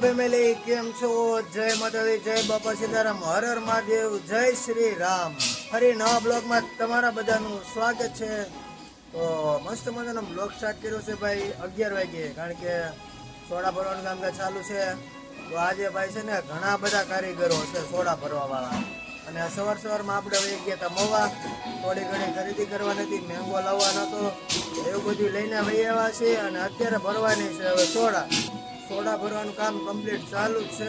Family કેમ છો? જય માતાજી, જય બાપા સીતારામ, હર મહાદેવ, જય શ્રી રામ. ફરી નવા બ્લોગમાં તમારા બધાનું સ્વાગત છે. તો મસ્ત મજાનો બ્લોગ સ્ટાર્ટ કર્યો છે ભાઈ, અગિયાર વાગે, કારણ કે સોડા ભરવાનું કામકાજ ચાલુ છે. તો આજે ભાઈ છે ને ઘણા બધા કારીગરો છે સોડા ભરવા વાળા અને સવાર સવારમાં આપણે હવે ગયા હતા મવા. થોડી ઘણી ખરીદી કરવાની હતી, મેંગો લાવવાનો હતો. એવું બધું લઈને વહી આવ્યા છે અને અત્યારે ભરવાની છે હવે સોડા. સોડા ભરવાનું કામ કમ્પ્લીટ ચાલુ જ છે.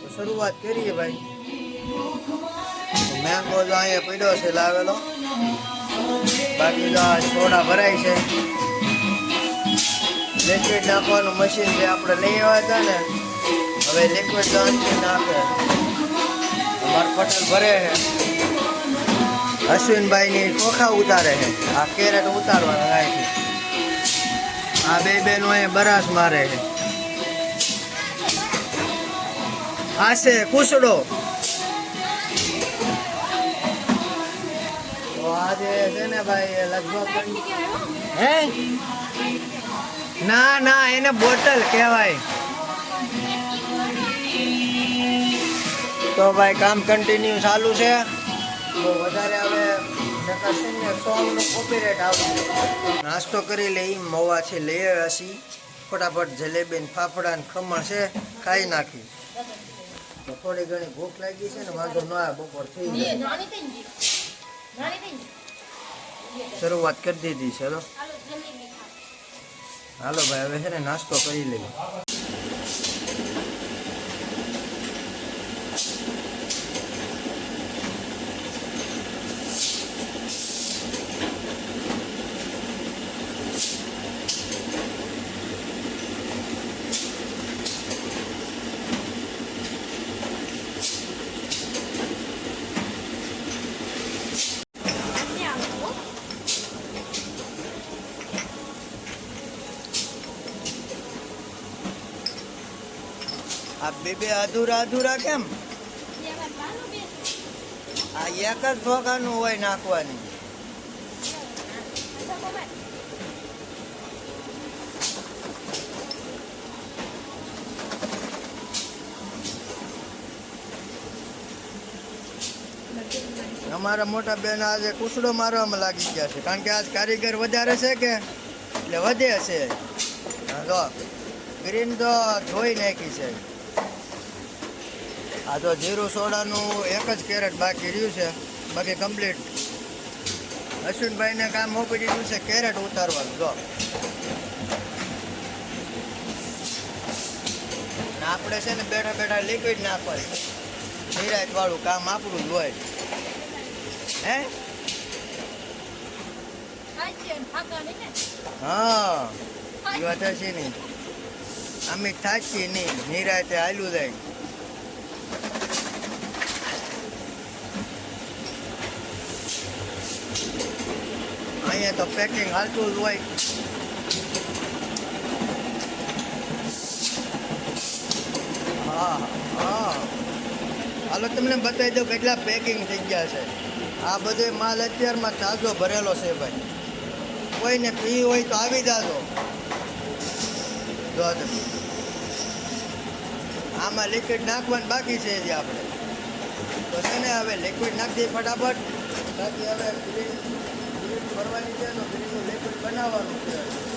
તો શરૂઆત કરીએ ભાઈ. મેંગો જો અહીંયા પડ્યો છે લાવેલો. બાકી તો સોડા ભરાય છે. લિક્વિડ નાખવાનું મશીન જે આપણે લઈ આવ્યા હતા ને, હવે લિક્વિડ નાખી નાખે. અમાર ભરે છે. અશ્વિનભાઈની ચોખા ઉતારે છે. આ કેરેટ ઉતારવાના અહીંથી આ બે બેનો અહીંયા બરાસ મારે છે. આ છે કુસડો. આજે છે ને ભાઈ, એ લગભગ હે? ના ના, એને બોટલ કહેવાય. તો ભાઈ કામ કન્ટિન્યુ ચાલુ છે. તો વધારે હવે સોંગનું કોપીરાઇટ આવશે. નાસ્તો કરી લઈ મવા છે લઈ આવ્યા છીએ ફટાફટ જલેબી ને ફાફડા ને ખમણ છે, ખાઈ નાખી. થોડી ઘણી ભૂખ લાગી છે ને, વાંધો ન આવે, બપોર થઈ જાય. શરૂઆત કરી દીધી તો હાલો ભાઈ, હવે છે ને, નાસ્તો કરી લઈએ. આ બે બે અધૂરા અધૂરા કેમ? આ એક જ ધોકાનું હોય નાખવાની. અમારા મોટા બેન આજે કુસડો મારવામાં લાગી ગયા છે. કારણ કે આજ કારીગર વધારે છે કે? એટલે વધે છે. જો. ગ્રીન તો ધોઈ નાખી છે. આ તો જીરું સોડાનું એક જ કેરેટ બાકી રહ્યું છે. બાકી કમ્પ્લીટ અશ્વિનભાઈને કામ મોકલી દીધું છે, કેરેટ ઉતારવાનું, જો. આપણે છે ને બેઠા બેઠા લિક્વિડ નાખવાનું. નિરાયત વાળું કામ આપણું જ હોય. હે? હા. એ વાત છે નહીં. અમે થાકી નહીં. નિરાયતે હાલ્યું જાય. અહીંયા તો પેકિંગ હાલતું જ હોય. હા હાલો, તમને બતાવી દઉં કેટલા પેકિંગ થઈ ગયા છે. આ બધો માલ અત્યારમાં તાજો ભરેલો છે ભાઈ. કોઈને પી હોય તો આવી જાજો. જો આમાં લિક્વિડ નાખવાનું બાકી છે હજી આપણે. તો છે ને, હવે લિક્વિડ નાખી ફટાફટ. બાકી હવે ગ્રીન ગ્રીન ભરવાની છે તો ગ્રીનનું લિક્વિડ બનાવવાનું છે.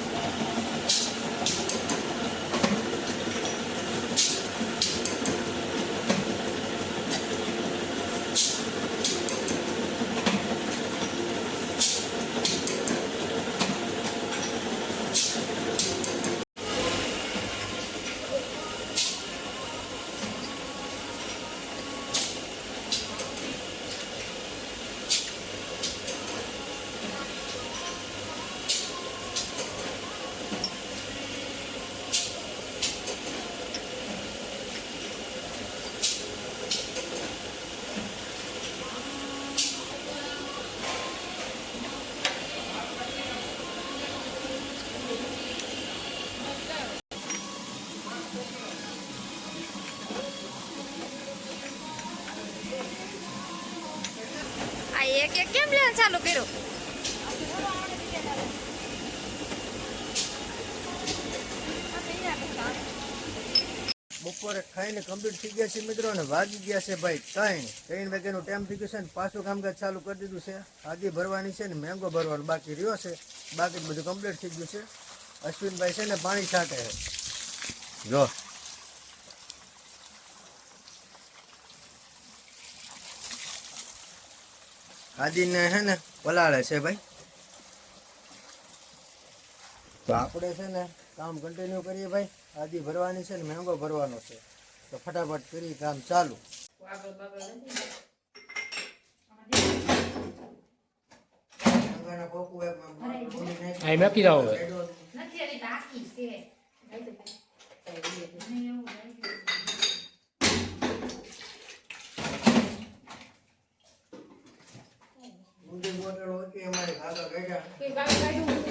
એક એક કેમ લેવાનું ચાલુ કર્યું? બપોરે ખાઈને કમ્પ્લીટ થઈ ગયા છે મિત્રો અને વાગી ગયા છે ભાઈ ત્રણ. ત્રણ વાગ્યાનું ટાઈમ થઈ ગયું છે ને પાછું કામકાજ ચાલુ કરી દીધું છે. હાજી ભરવાની છે ને મેંગો ભરવાનો બાકી રહ્યો છે. બાકી બધું કમ્પ્લીટ થઈ ગયું છે. અશ્વિનભાઈ છે ને પાણી છાંટે છે. જો. આદિને છે ને પલાળે છે ભાઈ. તો આપણે છે ને કામ કન્ટિન્યુ કરીએ ભાઈ. આદિ ભરવાની છે ને મેંગો ભરવાનો છે. તો ફટાફટ કરી કામ ચાલુ. મૂકી દો હવે નથી હજી બાકી છે ઊંધી બોટલ હતી અમારે ભાગા કાઢ્યા.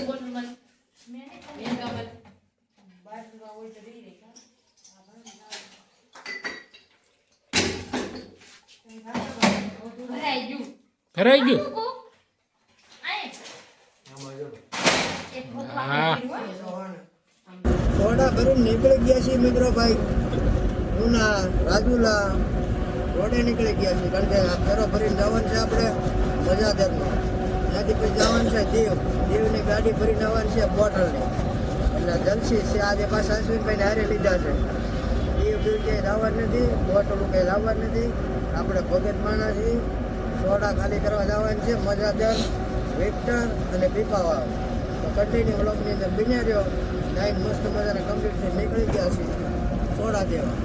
ભરાઈ ગયું ભરાઈ ગયું? હા. સોડા ભરીને નીકળી ગયા છીએ મિત્રો ભાઈ. ઉના રાજુલા રોડે નીકળી ગયા છીએ કારણ કે આ ફેરો ભરીને જવાનું છે આપણે મજાદરમાં ત્યાંથી પછી જવાનું છે દીવ. દીવની ગાડી ભરીને આવવાની છે બોટલની. એટલે જલસી છે આજે પાછા અશ્વિનભાઈને હારે લીધા છે. દીવ દીવ ક્યાંય લાવવા નથી બોટલ કંઈ લાવવા નથી. આપણે ભગત માણા છીએ. સોડા ખાલી કરવા જવાનું છે, મજાદર વિક્ટર અને પીપાવા તો કન્ટિન્યુ બ્લોકની અંદર બન્યા રહ્યો. નાઈન મસ્ત મજાના કમ્પ્લીટ નીકળી ગયા છે સોડા દેવા.